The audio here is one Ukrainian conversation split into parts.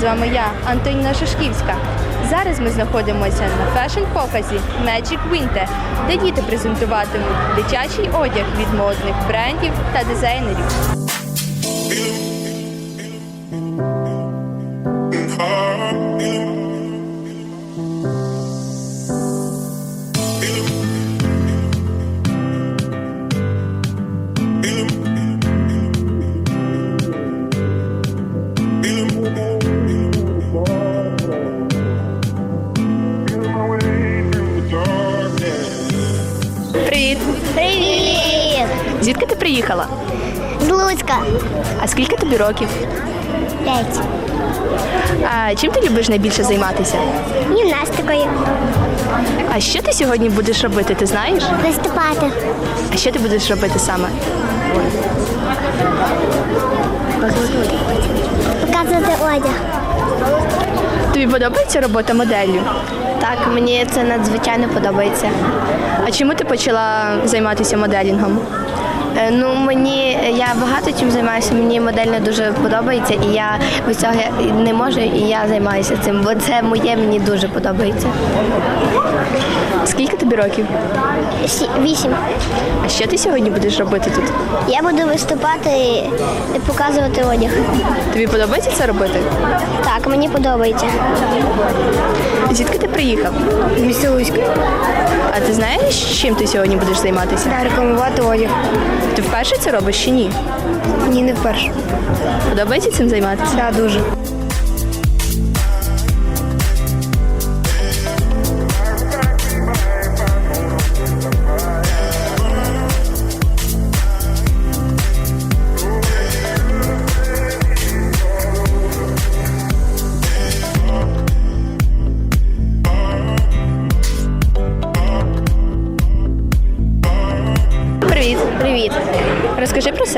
З вами я, Антоніна Шашківська. Зараз ми знаходимося на фешн-показі Magic Winter, де діти презентуватимуть дитячий одяг від модних брендів та дизайнерів. Звідки ти приїхала? З Луцька. А скільки тобі років? П'ять. А чим ти любиш найбільше займатися? Гімнастикою. А що ти сьогодні будеш робити? Ти знаєш? Виступати. А що ти будеш робити саме? Показувати одяг. Тобі подобається робота моделлю? Так, мені це надзвичайно подобається. А чому ти почала займатися моделінгом? Е, Ну мені я багато чим займаюся. Мені модельне дуже подобається, і я без цього не можу, і я займаюся цим, бо це моє мені дуже подобається. Скільки тобі років? Сі- Вісім. А що ти сьогодні будеш робити тут? Я буду виступати і показувати одяг. Тобі подобається це робити? Так, мені подобається. Звідки ти приїхав? З міста Луцька. А ти знаєш, чим ти сьогодні будеш займатися? Рекламувати одяг. Ти вперше це робиш чи ні? Ні, не вперше. Подобається цим займатися? Так, дуже.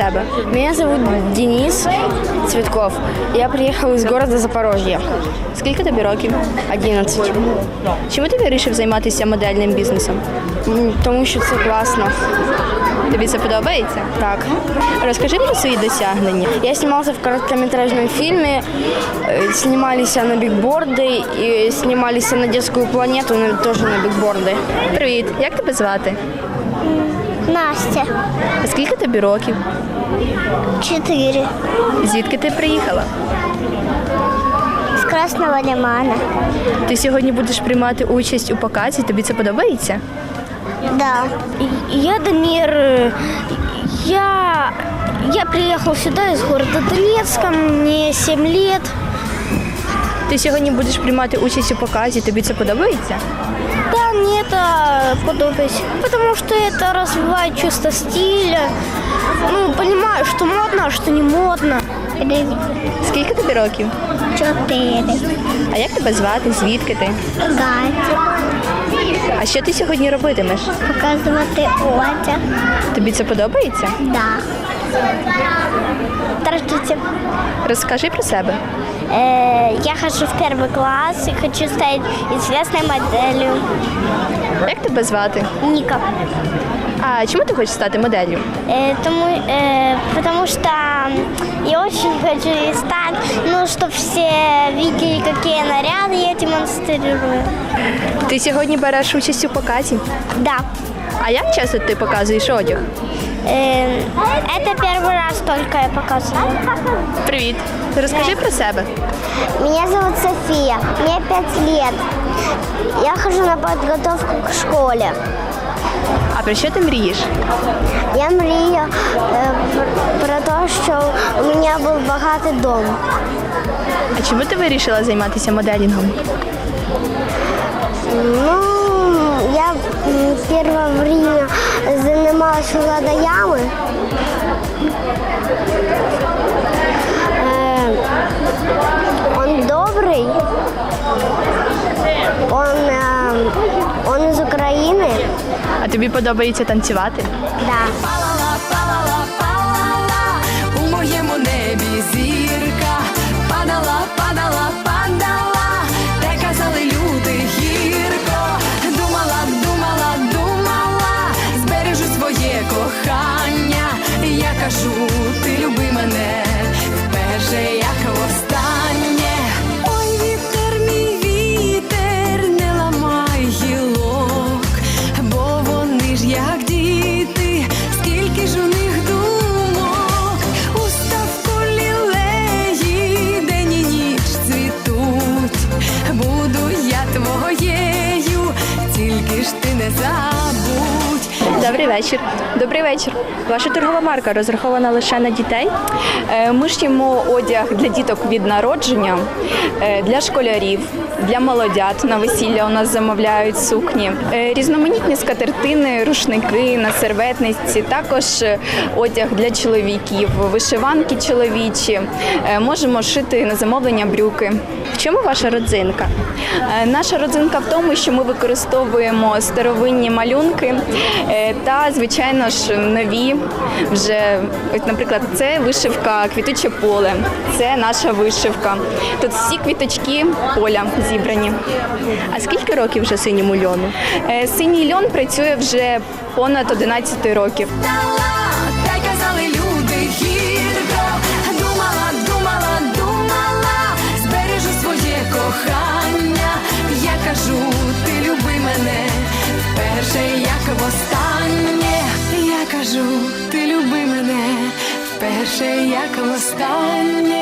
Розкажи про себе. меня зовут Денис Цветков. Я приехал из города Запорожья. Скільки тобі років? 11. Чому ти вирішив займатися модельним бізнесом? М, Тому що це класно. Тобі це подобається? Так. Розкажи про свої досягнення. Я снимался в короткометражном фильме, э, снимались на бигборды и снимались на детскую планету, но тоже на бигборды. Привіт, як тебе звати? Настя. А скільки тобі років? Чотири. Звідки ти приїхала? З Красного Лимана. Ти сьогодні будеш приймати участь у показі. Тобі це подобається? Да. Я Дамир. Я, я приехал сюда из города Донецка, мне 7 лет. Ти сьогодні будеш приймати участь у показі. Тобі це подобається? Да, мне это подобается, потому что это развивает чувство стиля. Ну, понимаю, что модно, а что не модно. Скільки тобі років? Чотири. А як тебе звати? Звідки ти? Гатя. А що ти сьогодні робитимеш? Показувати одяг. Тобі це подобається? Да. Здравствуйте. Розкажи про себе. Э, я хожу в первый класс и хочу стать известной моделью. Як тебе звати? Ника. А чому ти хочеш стати моделлю? Э, тому, э, потому что я очень хочу и стать, ну, чтобы все видели, какие наряды я демонстрирую. Ти сьогодні береш участь у показі? Да. А як часто ти показуєш одяг? Э, это первый раз только я показываю. Привіт. Розкажи про себе. Меня зовут София, мне пять лет. Я хожу на подготовку к школе. А про що ти мрієш? Я мрію е, про, про те, що у мене був багатий дом. А чому ти вирішила займатися моделінгом? Ну, я м, первое время занималась ладоями. Э, Он добрый. Он, э, он из Украины. А тобі подобається танцювати? Да. Не забудь. Добрий вечір. Добрий вечір. Ваша торгова марка розрахована лише на дітей? Е, Ми шиємо одяг для діток від народження, е, для школярів, для молодят на весілля у нас замовляють сукні, Е, різноманітні скатертини, рушники на серветниці, також одяг для чоловіків, вишиванки чоловічі. Можемо шити на замовлення брюки. В чому ваша родзинка? Наша родзинка в тому, що ми використовуємо старовинні малюнки та, звичайно ж, нові. Вже, ось, наприклад, це вишивка квітуче поле. Це наша вишивка. Тут всі квіточки поля зібрані. А скільки років вже синьому льону? Е, Синій льон працює вже понад 11 років. Вперше, як востаннє.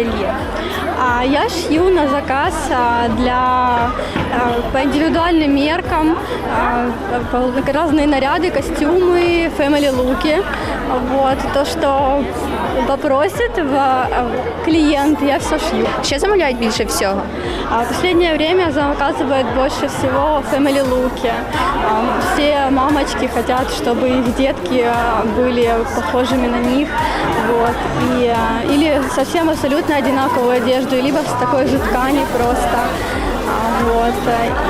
ательє. А Я шью на заказ а, для а, по индивидуальным меркам а, по- разные наряды, костюмы, family луки. Вот то, что попросит в- а, клиент, я все шью. Що замовляють більше всього? А в последнее время заказывают больше всего family луки. А, Все мамочки хотят, чтобы их детки а, были похожими на них. Вот. И, а, или совсем абсолютно одинаковую одежду, либо с такой же ткани просто. А, Вот.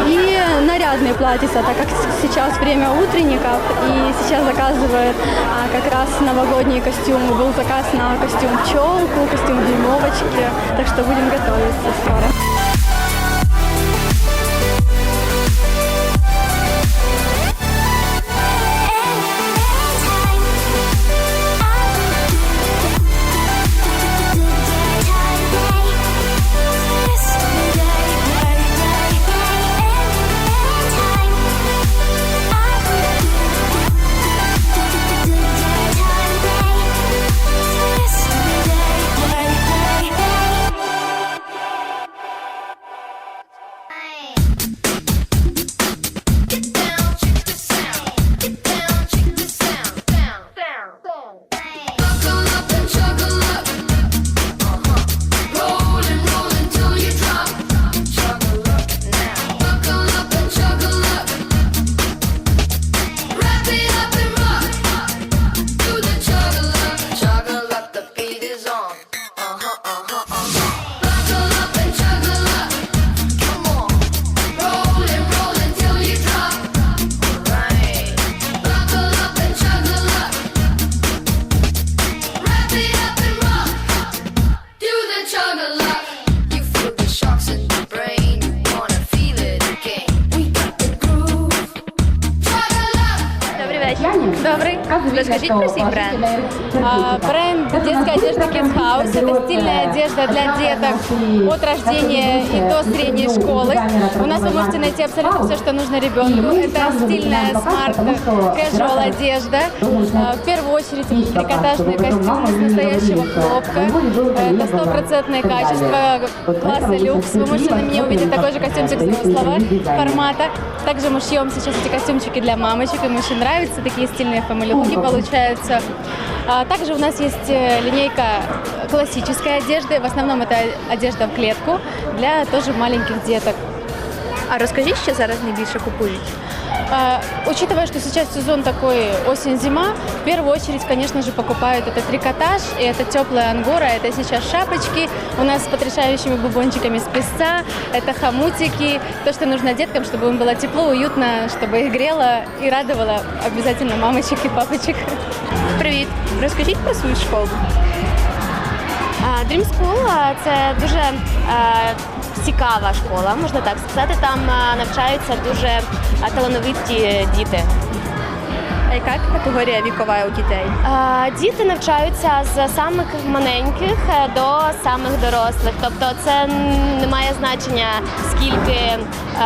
И нарядные платьица, так как с- сейчас время утренников, и сейчас заказывают а, как раз новогодние костюмы. Был заказ на костюм пчелку, костюм дюймовочки, так что будем готовиться скоро. Розкажіть про свій бренд. А, Бренд детской одежды Kids House. Это стильная одежда для деток от рождения и до средней школы. У нас вы можете найти абсолютно все, что нужно ребенку. Это стильная смарт casual одежда. А, В первую очередь трикотажные костюмы с настоящего хлопка. Это стопроцентное качество класса люкс. Вы можете на мне увидеть такой же костюмчик смыслового формата. Также мы шьем сейчас эти костюмчики для мамочек. Им очень нравятся такие стильные family луки получаются. А Также у нас есть э, линейка классической одежды. В основном это одежда в клетку для тоже маленьких деток. А розкажіть, що зараз найбільше купують? А, Учитывая, что сейчас сезон такой осень-зима, в первую очередь, конечно же, покупают это трикотаж, и это теплая ангора, это сейчас шапочки, у нас с потрясающими бубончиками с песца, это хомутики, то, что нужно деткам, чтобы им было тепло, уютно, чтобы их грело и радовало обязательно мамочек и папочек. Привіт! Розкажіть про свою школу. А, Dream School а, – це дуже цікава школа, можна так сказати. Там е, навчаються дуже е, талановиті діти. А яка категорія вікова у дітей? Е, Діти навчаються з самих маленьких до самих дорослих. Тобто це не має значення, скільки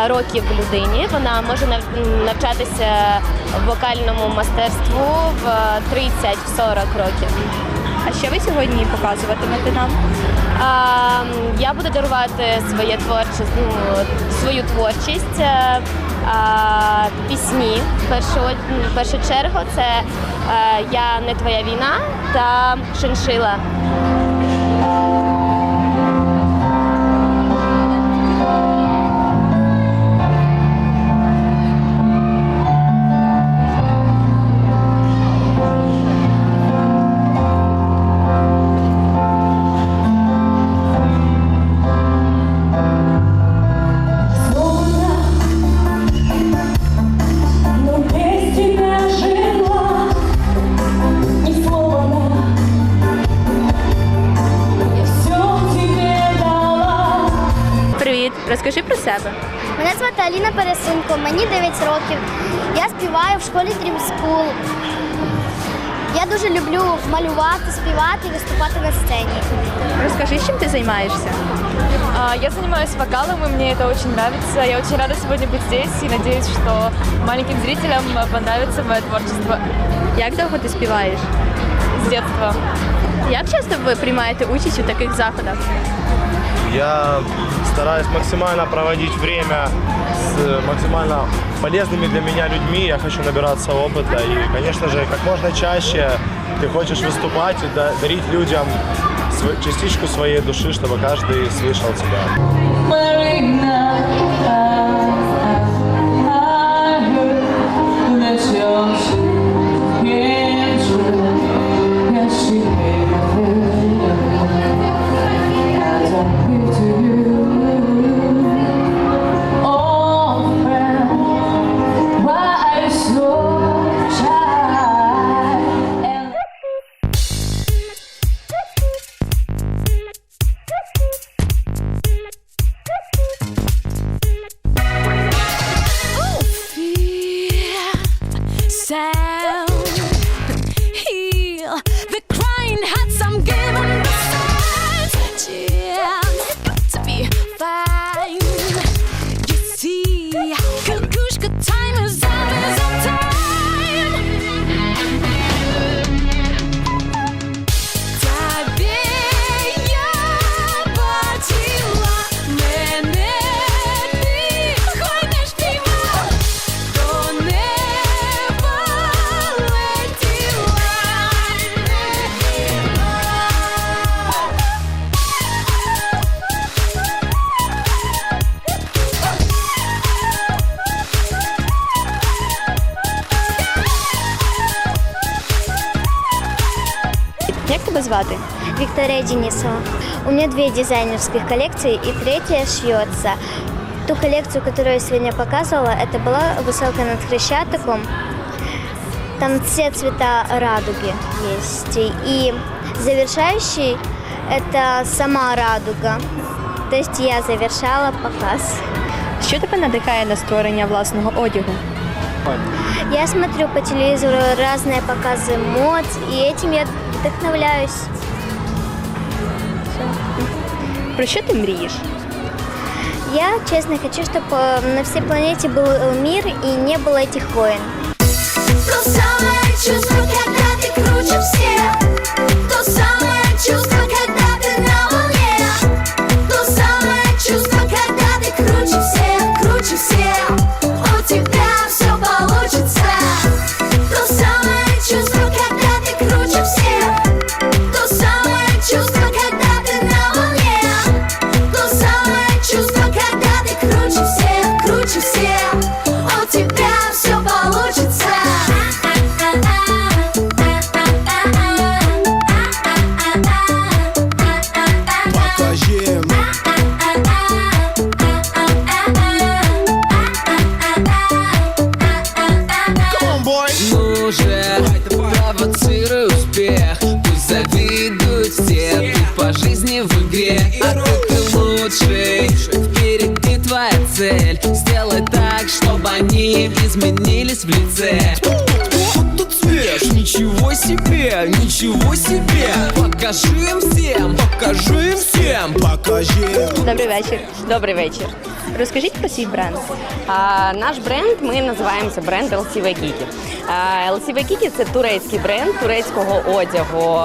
років людині. Вона може нав- навчатися вокальному мастерству в 30-40 років. А що ви сьогодні показуватимете нам? А, я буду дарувати своє творчість, ну, свою творчість, е, а, пісні. В першу, першу чергу це а, Я не твоя війна та Шиншила. себе. Мене звати Аліна Пересинко, мені 9 років. Я співаю в школі Dream School. Я дуже люблю малювати, співати і виступати на сцені. Розкажи, чим ти займаєшся? А, Я занимаюсь вокалом, и мне это очень нравится. Я очень рада сегодня быть здесь и надеюсь, что маленьким зрителям э, понравится мое творчество Як довго ти співаєш? с детства. Як часто ви приймаєте участь у таких заходах? Я стараюсь максимально проводить время с максимально полезными для меня людьми. Я хочу набираться опыта. И, конечно же, как можно чаще ты хочешь выступать и да- дарить людям частичку своей души, чтобы каждый слышал тебя. Виктория Денисова. У меня две дизайнерских коллекции и третья шьется. Ту коллекцию, которую я сегодня показывала, это была высылка над Хрещатиком. Там все цвета радуги есть. И завершающий – это сама радуга. То есть я завершала показ. Що тебе надихає на створення власного одягу? Я смотрю по телевизору разные показы мод, и этим я вдохновляюсь. Про що ти мрієш? Я честно хочу, чтобы на всей планете был мир и не было этих войн. То самое чувство, когда ты круче всех Лице тут свеж? Ничего себе, ничего себе Покажи им всем, покажи им всем Покажи Добрий вечір. Добрий вечір. Розкажіть про свій бренд. А, наш бренд ми називаємося бренд LCV Kiki. LCV Kiki – це турецький бренд турецького одягу.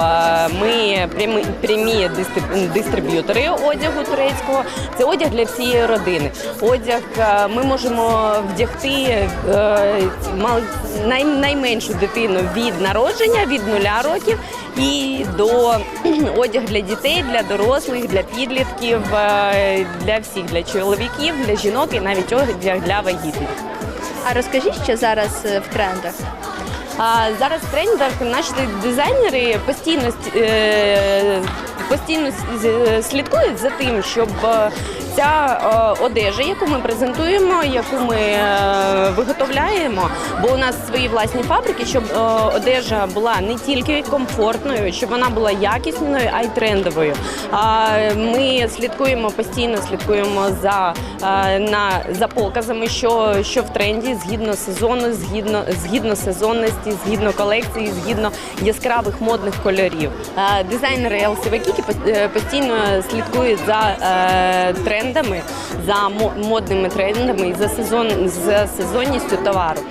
Ми прямі, прямі дистриб'ютори одягу турецького. Це одяг для всієї родини. Одяг ми можемо вдягти най, найменшу дитину від народження, від нуля років і до одяг для дітей, для дорослих, для підлітків, е, для всіх, для чоловіків, для жінок і навіть одяг для вагітних. А розкажіть, що зараз е, в трендах. А зараз в трендах наші дизайнери постійно е, постійно слідкують за тим, щоб ця е, одежа, яку ми презентуємо, яку ми е, виготовляємо, бо у нас свої власні фабрики, щоб е, одежа була не тільки комфортною, щоб вона була якісною, а й трендовою. Ми слідкуємо постійно, слідкуємо за, на, за показами, що, що в тренді, згідно сезону, згідно, згідно сезонності, згідно колекції, згідно яскравих модних кольорів. Дизайнери LCV Kiki е, постійно слідкують за е, трендами, за модними трендами і за сезон за сезонністю товару.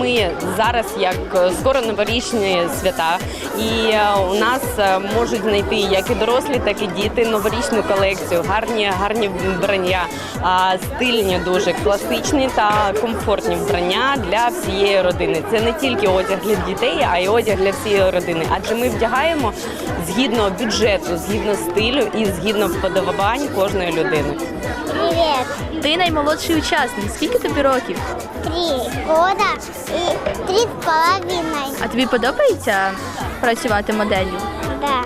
Ми зараз, як е, скоро новорічні свята, і е, у нас е, можуть знайти як і дорослі, так і діти новорічну колекцію, гарні, гарні вбрання, стильні, дуже класичні та комфортні вбрання для всієї родини. Це не тільки одяг для дітей, а й одяг для всієї родини. Адже ми вдягаємо згідно бюджету, згідно стилю і згідно вподобань кожної людини. Привет. Ти наймолодший учасник. Скільки тобі років? Три года и три с половиной. А тобі подобається працювати моделлю? Да.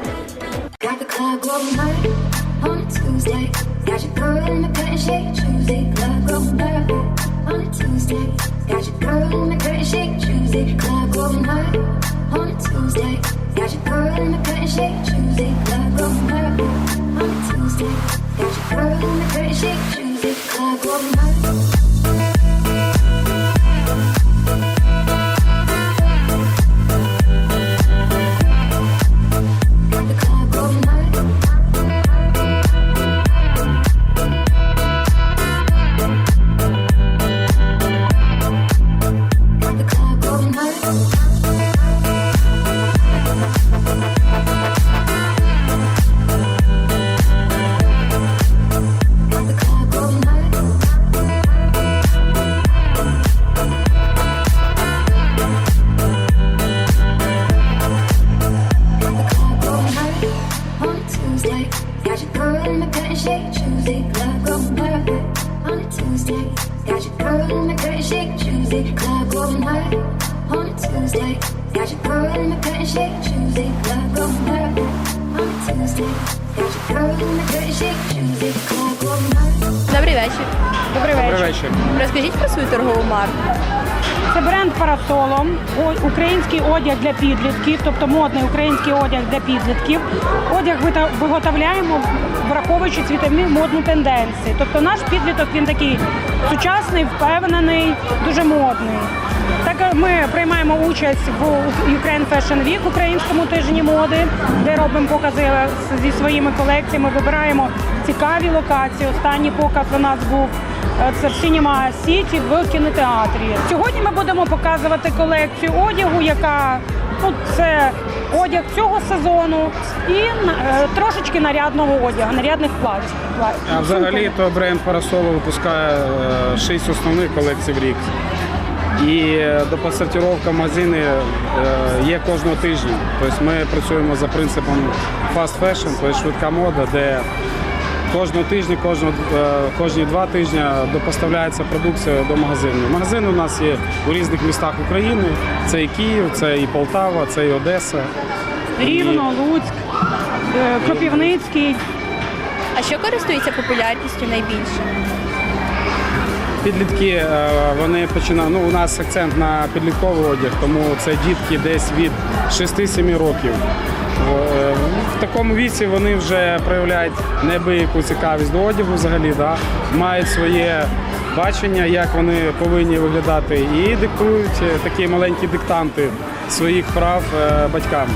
stick. There's a girl in the pretty shake, she's a clock of mine. In the curtain shake Tuesday. Club going hard on a Tuesday. Got your girl in the curtain shake Tuesday. Club going hard on a Tuesday. Got your girl in the curtain shake Tuesday. Club going hard. Добрий вечір. Добрий вечір. Розкажіть про свою торгову марку. Це бренд Парасолом, о- український одяг для підлітків, тобто модний український одяг для підлітків. Одяг вита- виготовляємо, враховуючи світові модні тенденції. Тобто наш підліток він такий сучасний, впевнений, дуже модний. Так ми приймаємо участь в Ukraine Fashion Week, українському тижні моди, де робимо покази зі своїми колекціями. Вибираємо цікаві локації. Останній показ у нас був е, це в Cinema City в кінотеатрі. Сьогодні ми будемо показувати колекцію одягу, яка ну, це одяг цього сезону і е, трошечки нарядного одягу, нарядних платів. А взагалі то бренд Парасоло випускає е, шість основних колекцій в рік. І е, допосортировка магазини є кожного тижня. Тобто ми працюємо за принципом fast fashion, тобто швидка мода, де кожного тижня, кожного, е, кожні два тижні допоставляється продукція до магазину. Магазини у нас є у різних містах України. Це і Київ, це і Полтава, це і Одеса. Рівно, Луцьк, е, Кропівницький. А що користується популярністю найбільше? Підлітки е, вони починають. Ну, у нас акцент на підлітковий одяг, тому це дітки десь від 6-7 років. Е, В такому віці вони вже проявляють неабияку цікавість до одягу взагалі, да? мають своє бачення, як вони повинні виглядати, і диктують е, такі маленькі диктанти своїх прав батькам.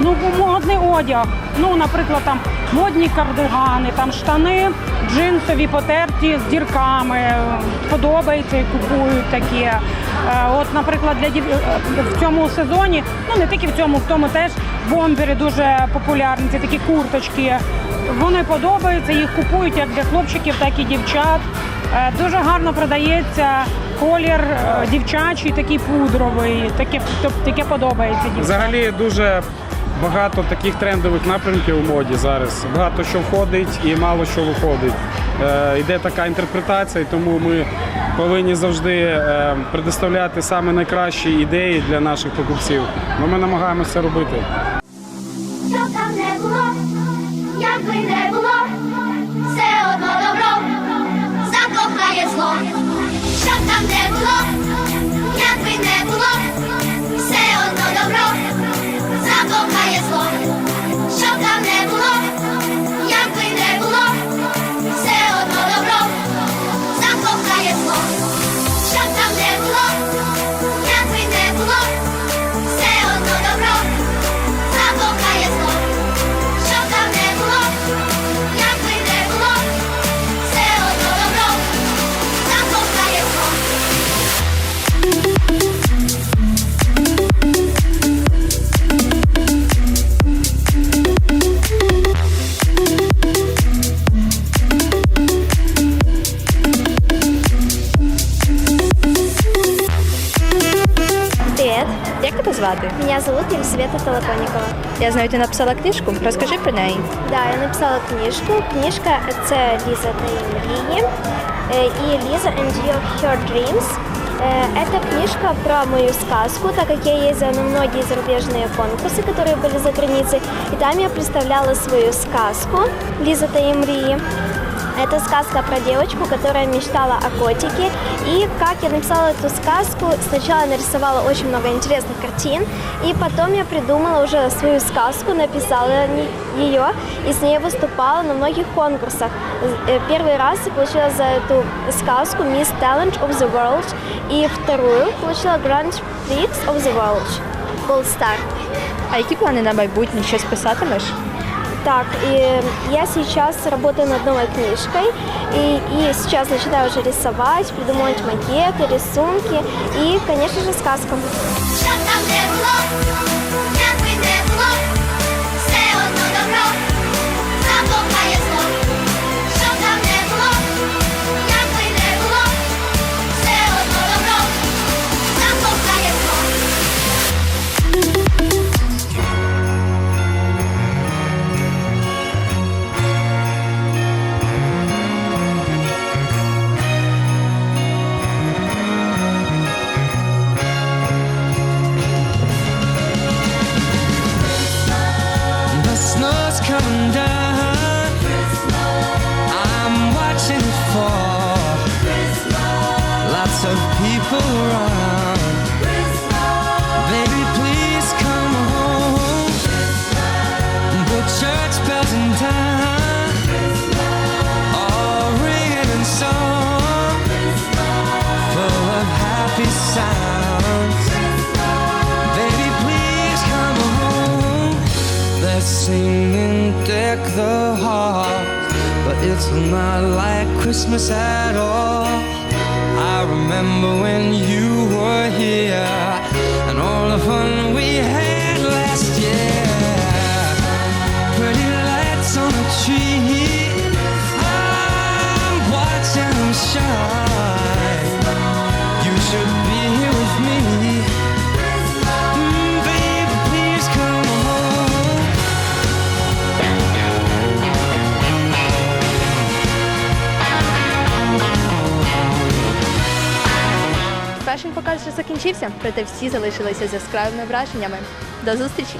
Ну, модний одяг. Ну, наприклад, там модні кардигани, там штани джинсові потерті з дірками. Подобається і купують такі. Е, От, наприклад, для дів... е, в цьому сезоні, ну не тільки в цьому, в тому теж бомбери дуже популярні. Це такі курточки. Вони подобаються, їх купують як для хлопчиків, так і дівчат. Е, Дуже гарно продається колір дівчачий, такий пудровий, таке, таке подобається дівчатам. Взагалі дуже багато таких трендових напрямків у моді зараз. Багато що входить і мало що виходить. Е, йде така інтерпретація, тому ми повинні завжди е, предоставляти саме найкращі ідеї для наших покупців. Ми намагаємося робити. зовут Елизавета Толоконникова. Я знаю, ти написала книжку. Розкажи про неї. Да, я написала книжку. Книжка це Ліза та її мрії е, і Ліза and Your Her Dreams. Э, Это книжка про мою сказку, так как я ездила на многие зарубежные конкурсы, которые были за границей, и там я представляла свою сказку «Лиза та її мрії». Это сказка про девочку, которая мечтала о котике. И как я написала эту сказку, сначала нарисовала очень много интересных картин, и потом я придумала уже свою сказку, написала ее, и с ней выступала на многих конкурсах. Э, Первый раз я получила за эту сказку Miss Talent of the World, и вторую получила Grand Prix of the World, Gold Star. А які плани на майбутнє? Щось писатимеш? Так, и я сейчас работаю над новой книжкой, и, и сейчас начинаю уже рисовать, придумывать макеты, рисунки и, конечно же, сказку. The heart, but it's not like Christmas at all. I remember when you were here and all the fun Показ вже закінчився, проте всі залишилися з яскравими враженнями. До зустрічі!